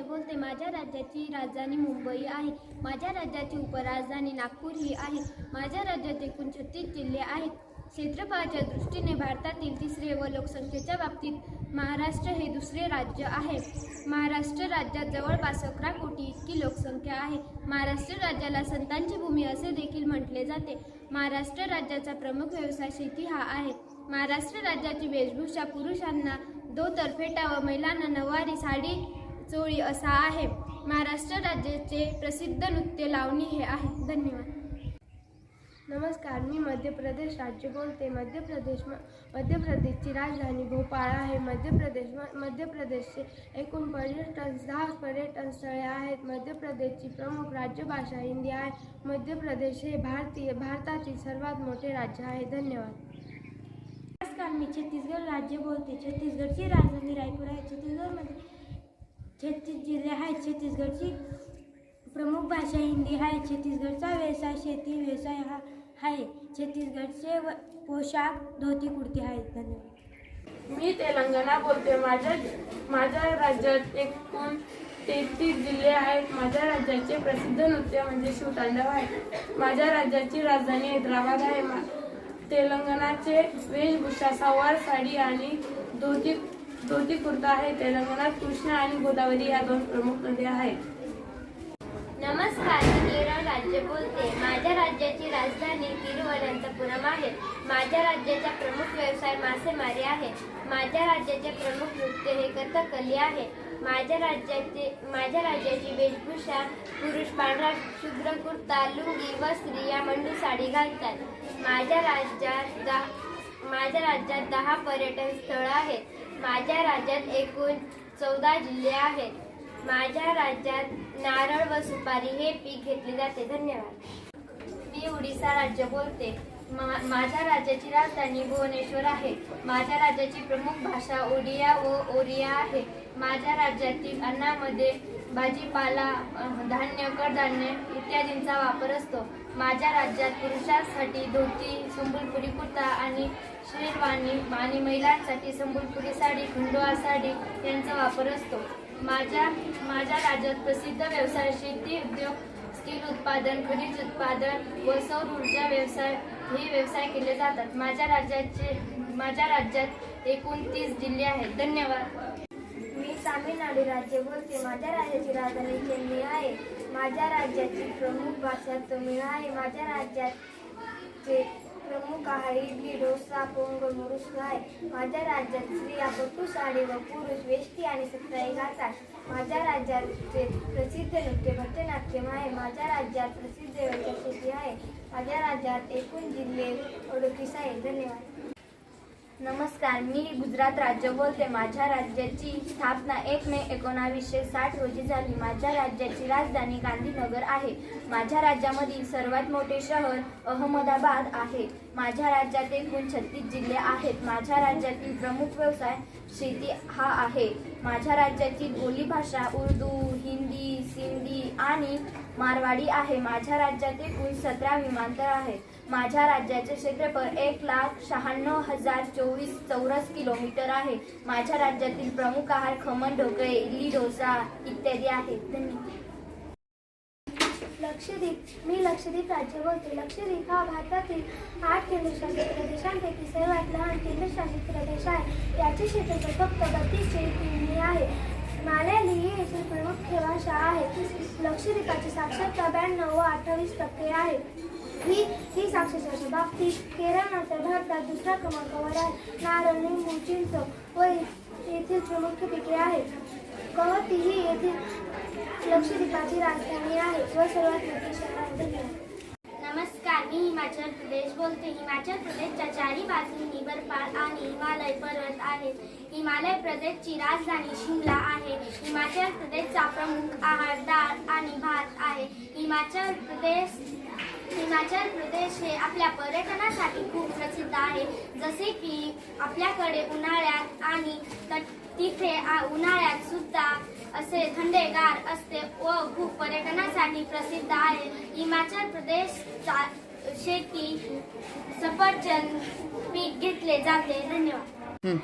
बोलते माझ्या राज्याची राजधानी मुंबई आहे. माझ्या राज्याची उपराजधानी नागपूर ही आहे. माझ्या राज्यात एकूण छत्तीस जिल्हे आहेत. क्षेत्रफळाच्या दृष्टीने भारतातील तिसरे व लोकसंख्येच्या बाबतीत महाराष्ट्र हे दुसरे राज्य आहे. महाराष्ट्र राज्यात जवळपास अकरा कोटी इतकी लोकसंख्या आहे. महाराष्ट्र राज्याला संतांची भूमी असे देखील म्हटले जाते. महाराष्ट्र राज्याचा प्रमुख व्यवसाय शेती हा आहे. महाराष्ट्र राज्याची वेशभूषा पुरुषांना दोतरफेटा व महिलांना नऊवारी साडी चोळी असा आहे. महाराष्ट्र राज्याचे प्रसिद्ध नृत्य लावणी हे आहे. धन्यवाद. नमस्कार. मी मध्य प्रदेश राज्य बोलते. मध्य प्रदेश मध्य प्रदेशची राजधानी भोपाळ आहे. मध्य प्रदेश मध्य प्रदेशचे एकूण पर्यटन दहा पर्यटन स्थळे आहेत. मध्य प्रदेशची प्रमुख राज्यभाषा हिंदी आहे. मध्य प्रदेश हे भारतीय भारतातील सर्वात मोठे राज्य आहे. धन्यवाद. नमस्कार. मी छत्तीसगड राज्य बोलते. छत्तीसगडची राजधानी रायपूर आहे. छत्तीसगडमध्ये छत्तीस जिल्हे आहेत छत्तीसगडची प्रमुख भाषा हिंदी आहे छत्तीसगडचा व्यवसाय शेती व्यवसाय हा आहे छत्तीसगडचे व पोशाख धोती कुर्ती आहेत धन्यवाद. मी तेलंगणा बोलते. माझ्या माझ्या राज्यात एकूण तेहतीस जिल्हे आहेत. माझ्या राज्याचे प्रसिद्ध नृत्य म्हणजे शिवतांडव आहे. माझ्या राज्याची राजधानी हैदराबाद आहे. मा- तेलंगणाचे वेशभूषा सवार साडी आणि धोती धोती कुर्ता आहे तेलंगणात कृष्ण आणि गोदावरी या दोन प्रमुख नद्या आहेत. नमस्कार मी केरळ राज्य बोलते. माझ्या राज्याची राजधानी तिरुवनंतपुरम आहे. माझ्या राज्याचा प्रमुख व्यवसाय मासेमारी आहे. माझ्या राज्याचे प्रमुख नृत्य हे कथकली आहे. माझ्या राज्याचे माझ्या राज्याची वेशभूषा पुरुष पांढरा शुभ्र कुर्ता लुंगी व स्त्रिया मंडू साडी घालतात. माझ्या राज्यात दा माझ्या राज्यात दहा पर्यटन स्थळं आहेत. माझ्या राज्यात एकूण चौदा जिल्हे आहेत. माझ्या राज्यात नारळ व सुपारी हे पीक घेतले जाते. धन्यवाद. मी उडीसा राज्य बोलते. मा- माझ्या राज्याची राजधानी भुवनेश्वर आहे. माझ्या राज्याची प्रमुख भाषा ओडिया व ओरिया आहे. माझ्या राज्यातील अन्नामध्ये भाजीपाला धान्य कडधान्य इत्यादींचा वापर असतो. माझ्या राज्यात पुरुषांसाठी धोती संबलपुरी कुर्ता आणि शेरवानी आणि महिलांसाठी संबलपुरी साडी खंडोआ साडी यांचा वापर असतो. माझ्या माझ्या राज्यात प्रसिद्ध व्यवसाय शेती उद्योग स्टील उत्पादन खनिज उत्पादन व सौर ऊर्जा व्यवसाय हे व्यवसाय केले जातात. माझ्या राज्याचे माझ्या राज्यात एकोणतीस जिल्हे आहेत. धन्यवाद. तामिळनाडू राज्य बोलते माझ्या राज्याची राजधानी चेन्नई आहे. माझ्या राज्याची प्रमुख भाषा तमिळ आहे. माझ्या राज्याचे प्रमुख आहे इडली डोसा पोंगल मुरुस्क आहे. माझ्या राज्यात स्त्रिया पटू साडी व पुरुष वेष्टी आणि सत्ताई घालतात माझ्या राज्याचे प्रसिद्ध नृत्य भरतनाट्यम आहे. माझ्या राज्यात प्रसिद्ध व्यवसाय शेती आहे. माझ्या राज्यात एकूण जिल्हे अडोतीस आहे. धन्यवाद. नमस्कार मी गुजरात राज्य बोलते. माझ्या राज्याची स्थापना एक मे एकोणावीसशे साठ रोजी झाली. माझ्या राज्याची राजधानी गांधीनगर आहे. माझ्या राज्यामधील सर्वात मोठे शहर अहमदाबाद आहे. माझ्या राज्यात एकूण छत्तीस जिल्हे आहेत. माझ्या राज्यातील प्रमुख व्यवसाय शेती हा आहे. माझ्या राज्याची बोलीभाषा उर्दू हिंदी सिंधी आणि मारवाडी आहे. माझ्या राज्यात एकूण सतरा विमानतळ आहेत. माझ्या राज्याचे क्षेत्रफळ एक लाख शहाण्णव हजार चोवीस चौरस किलोमीटर आहे. माझ्या राज्यातील प्रमुख आहार खमण ढोकळे इडली डोसा इत्यादी आहेत. धन्यवाद. लक्षद्वीप मी लक्षद्वीप राज्य बोलते. लक्षद्वीप हा भारतातील आठ केंद्रशासित प्रदेशांपैकी सर्वात लहान केंद्रशासित प्रदेश आहे. याचे क्षेत्रफळ फक्त बत्तीसशे किमी आहे. मालयाली ही येथील प्रमुख भाषा आहे. लक्षद्वीपाची साक्षरता ब्याण्णव व अठ्ठावीस टक्के आहे. ही ही साक्षरतेच्या बाबतीत केरळनंतर भारतात दुसऱ्या क्रमांकावर आहे नारळ लिंबू चिंच व येथील प्रमुख पिके आहेत. कवती ही येथील लक्षद्वीपाची राजधानी आहे व सर्वात मोठे शहर आहे नमस्कार मी हिमाचल प्रदेश बोलते. हिमाचल प्रदेशच्या चारी बाजूंनी बर्फाळ आणि हिमालय पर्वत आहेत. हिमालय प्रदेशची राजधानी शिमला आहे. हिमाचल प्रदेशचा प्रमुख आहार डाळ आणि भात आहे. हिमाचल प्रदेश हिमाचल प्रदेश हे आपल्या पर्यटनासाठी खूप प्रसिद्ध आहे. जसे की आपल्याकडे उन्हाळ्यात आणि तिथे उन्हाळ्यात सुद्धा असे थंडेगार असते व खूप पर्यटनासाठी प्रसिद्ध आहे. हिमाचल प्रदेशचा शेती सफरचंद पीक घेतले जाते. धन्यवाद.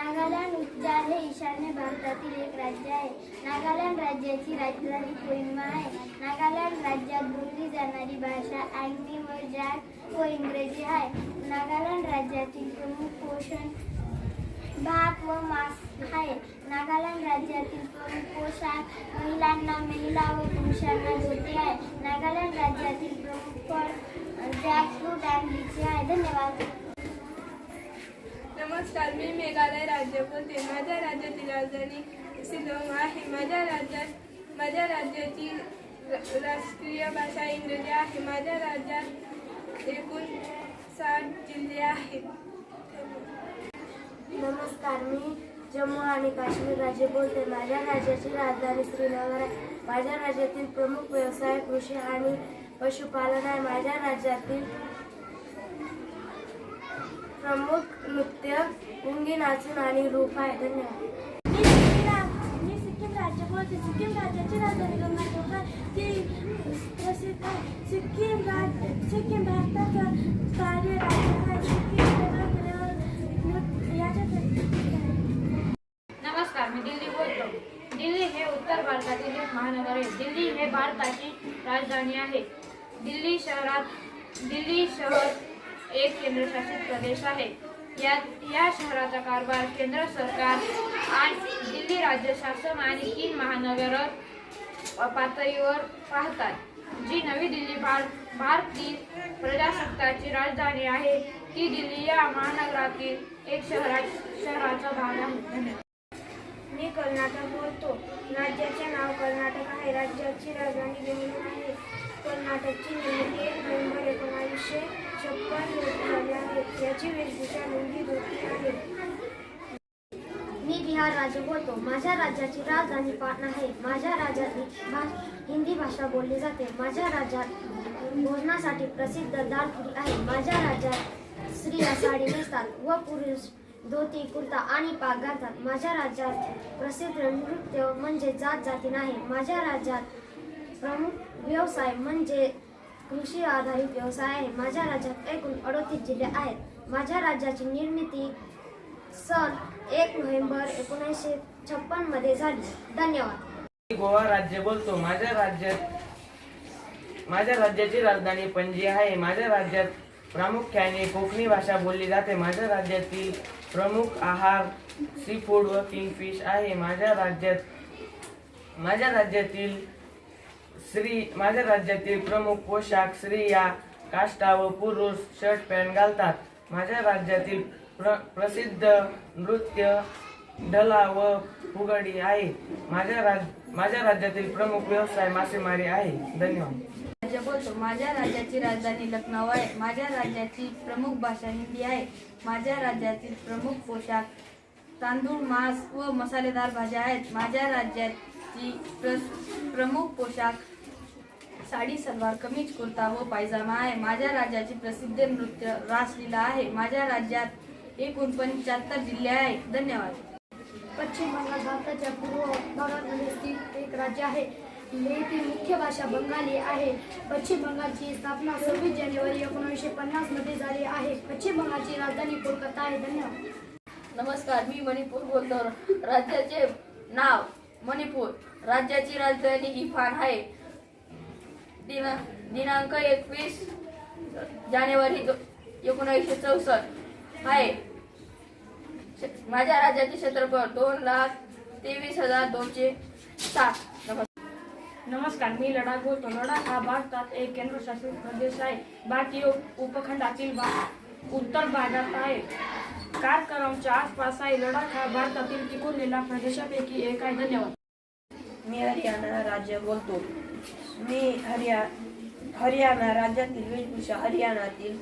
नागालँड उच्चार हे ईशान्य भारतातील एक राज्य आहे. नागालँड राज्याची राजधानी कोहिमा आहे. नागालँड राज्यात बोलली जाणारी भाषा अँग्री व जॅक व इंग्रजी आहे. नागालँड राज्यातील प्रमुख पोषण भात व मांस आहे. नागालँड राज्यातील प्रमुख पोशाख महिलांना महिला व पुरुषांना धोती आहे. नागालँड राज्यातील प्रमुख फळ जॅकफ्रूट अँड लिची आहे. धन्यवाद. नमस्कार मी मेघालय राज्य बोलते माझ्या राज्याची राजधानी सिलोंग आहे. माझ्या राज्यात माझ्या राज्याची र- राष्ट्रीय भाषा इंग्रजी आहे. माझ्या राज्यात एकूण सात जिल्हे आहेत. नमस्कार मी जम्मू आणि काश्मीर राज्य बोलते. माझ्या राज्याची राजधानी श्रीनगर आहे. माझ्या राज्यातील प्रमुख व्यवसाय कृषी आणि पशुपालन आहे. माझ्या राज्यातील प्रमुख नृत्य गुंगी नाचून आणि रूप आहे. धन्यवाद. मी सिक्कीम राज्य बोलते सिक्कीम राज्याची राजधानी गंगाटोक ती प्रसिद्ध आहे सिक्कीम राज्य सिक्कीम भारताचा कार्य राज्य आहे. सिक्कीम नमस्कार मी दिल्ली बोलतो. दिल्ली हे उत्तर भारतातील एक महानगर आहे. दिल्ली हे भारताची राजधानी आहे. दिल्ली शहरात दिल्ली शहर एक केंद्रशासित प्रदेश आहे. या या शहराचा कारभार केंद्र सरकार आणि दिल्ली राज्य शासन आणि तीन महानगर पातळीवर पाहतात. जी नवी दिल्ली भार भारतीय प्रजासत्ताची राजधानी आहे ती दिल्ली या महानगरातील एक शहरा शहराचा भाग आहे. मी कर्नाटक बोलतो. राज्याचे नाव कर्नाटक आहे. राज्याची राजधानी बेंगळूर आहे. कर्नाटकची निर्मिती एक नोव्हेंबर एकोणावीसशे छप्पन याची वेशभूषा लुंगी धोती आहे मी बिहार राज्य बोलतो. माझ्या राज्याची राजधानी पाटणा आहे. माझ्या राज्यात हिंदी भाषा बोलली जाते. माझ्या राज्यात भोजनासाठी प्रसिद्ध दाल पुरी आहे. माझ्या राज्यात स्त्रिया साडी नेसतात व पुरुष धोती कुर्ता आणि पाग घालतात. माझ्या राज्यात प्रसिद्ध नृत्य म्हणजे जात जाती नाही माझ्या राज्यात प्रमुख व्यवसाय म्हणजे कृषी आधारित व्यवसाय आहे. माझ्या राज्यात एकूण अडोतीस जिल्हे आहेत. माझ्या राज्याची निर्मिती सन एक नोव्हेंबर एकोणीसशे छप्पनमध्ये झाली. धन्यवाद. मी गोवा राज्य बोलतो. माझ्या राज्यात माझ्या राज्याची राजधानी पणजी आहे. माझ्या राज्यात प्रामुख्याने कोकणी भाषा बोलली जाते. माझ्या राज्यातील प्रमुख आहार सी फूड व किंगफिश आहे. माझ्या राज्यात माझ्या राज्यातील स्त्री माझ्या राज्यातील प्रमुख पोशाख स्त्रिया काष्टा व पुरुष शर्ट पॅन्ट घालतात. माझ्या राज्यातील प्र प्रसिद्ध नृत्य ढला व फुगडी आहे. माझ्या राज माझ्या राज्यातील प्रमुख व्यवसाय मासेमारी आहे. धन्यवाद. राज्य बोलतो. माझ्या राज्याची राजधानी लखनौ आहे. माझ्या राज्याची प्रमुख भाषा हिंदी आहे. माझ्या राज्यातील प्रमुख पोशाख तांदूळ मांस व मसालेदार भाज्या आहेत. माझ्या राज्यात प्रमुख पोशाख साडी सलवार कमीज कुर्ता व पायजामा आहे. माझ्या राज्याची प्रसिद्ध नृत्य रासलीला आहे. माझ्या राज्यात एकूण पंच्याहत्तर जिल्हे आहेत. धन्यवाद. पश्चिम बंगाल भारताच्या पूर्व भागामध्ये स्थित एक राज्य आहे. येथील मुख्य भाषा बंगाली आहे. पश्चिम बंगालची स्थापना सव्वीस जानेवारी एकोणीसशे पन्नासमध्ये झाली आहे. पश्चिम बंगालची राजधानी कोलकाता आहे. धन्यवाद. नमस्कार मी मणिपूर बोलतो. राज्याचे नाव मणिपूर राज्याची राजधानी इफान आहे. दिना दिनांक एकवीस जानेवारी एकोणीसशे चौसष्ट आहे. माझ्या राज्याचे क्षेत्रफळ दोन लाख तेवीस हजार दोनशे सात नमस्कार मी लडाख बोलतो. लडाख हा भारतात एक केंद्रशासित प्रदेश आहे. भारतीय उपखंडातील भा- उत्तर भागात आहे. कारकरमच्या आसपास आहे लडाख हा भारतातील टिकवलेल्या प्रदेशापैकी एक आहे. धन्यवाद. मी हरियाणा राज्य बोलतो. मी हरिया हरियाणा राज्यातील वेशभूषा हरियाणातील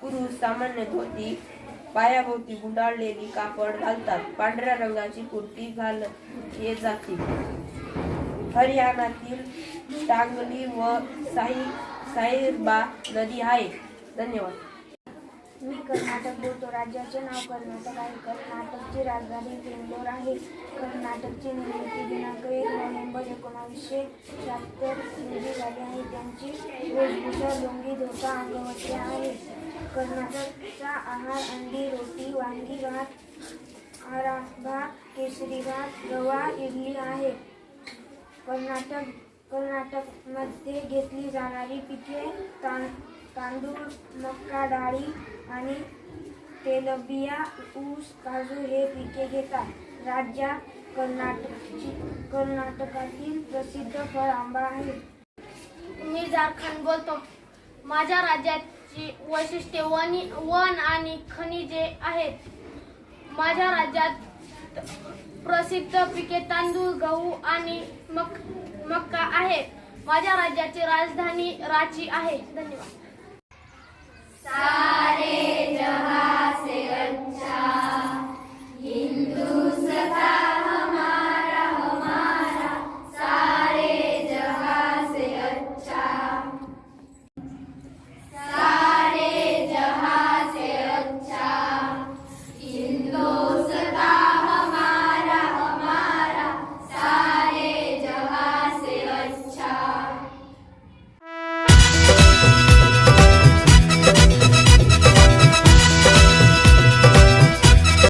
पुरुष सामान्य धोती पायाभोवती गुंडाळलेली कापड घालतात. पांढऱ्या रंगाची कुर्ती घाल ये जाते. हरियाणातील टांगली व साई साईरबा नदी आहे. धन्यवाद. मी कर्नाटक बोलतो. राज्याचे नाव कर्नाटक आहे कर्नाटकची राजधानी बेंगलोर आहे. कर्नाटकची निर्मिती दिनांक एक नोव्हेंबर एकोणावीसशे शहात्तर रोजी झाली आहे. त्यांची वेशभूषा लुंगी धोका अंगवस्त्र आहे. कर्नाटकचा आहार अंडी रोटी वांगी भात आराबा केसरी भात गवा इडली आहे. कर्नाटक कर्नाटकमध्ये घेतली जाणारी पिके तां तांदूळ मका डाळी आणि तेलबिया ऊस काजू हे पिके घेतात. राज्यात कर्नाटकची कर्नाटकातील प्रसिद्ध फळ आंबा आहे मी झारखंड बोलतो. माझ्या राज्याची वैशिष्ट्ये वन वन आणि खनिजे आहेत. माझ्या राज्यात प्रसिद्ध पिके तांदूळ गहू आणि मक मक्का आहे माझ्या राज्याची राजधानी रांची आहे. धन्यवाद. सारे जहा से अच्छा हिंद